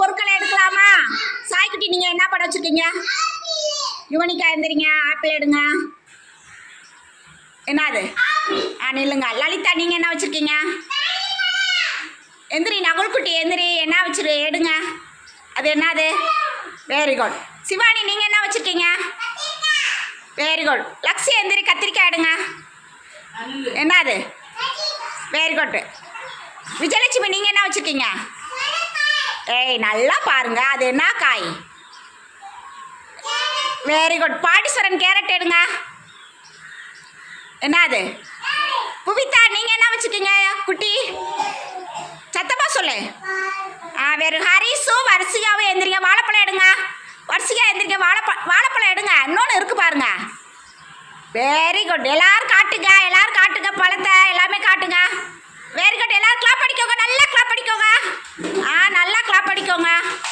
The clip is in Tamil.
பொருட்களை எடுக்கலாமா? சாய்க்குட்டி நீங்க என்ன படம் வச்சிருக்கீங்க? யுவனிக்கா எந்திரிங்க ஆப்பிள் எடுங்க. என்னது? ஆ நில்லுங்க. லலிதா நீங்க என்ன வச்சிருக்கீங்க? எந்திரி நகுல்குட்டி எந்திரி என்ன வச்சிரு எடுங்க. அது என்னது? வெரி குட் சிவானி நீங்க என்ன வச்சிருக்கீங்க? வெரி குட் லக்ஸி எந்திரி கத்திரிக்காய் எடுங்க. என்னது? வெரி குட் விஜயலட்சுமி நீங்க என்ன வச்சிருக்கீங்க? ஏய் நல்லா பாருங்க. அது என்ன காய்? வெரி குட் பாடீஸ்வரன் கேரட் எடுங்க. என்னது? புவிதா நீங்க என்ன வச்சுக்கீங்க குட்டி? சத்தமா சொல்லு. ஆ வேறு ஹரிஸும் வரிசையாவும் எந்திரிங்க. வாழைப்பழம் எடுங்க. வரிசையாக எந்திரிங்க. வாழைப்ப வாழைப்பழம் எடுங்க. இன்னொன்று இருக்கு பாருங்க. வெரி குட் எல்லாரும் காட்டுங்க. 中啊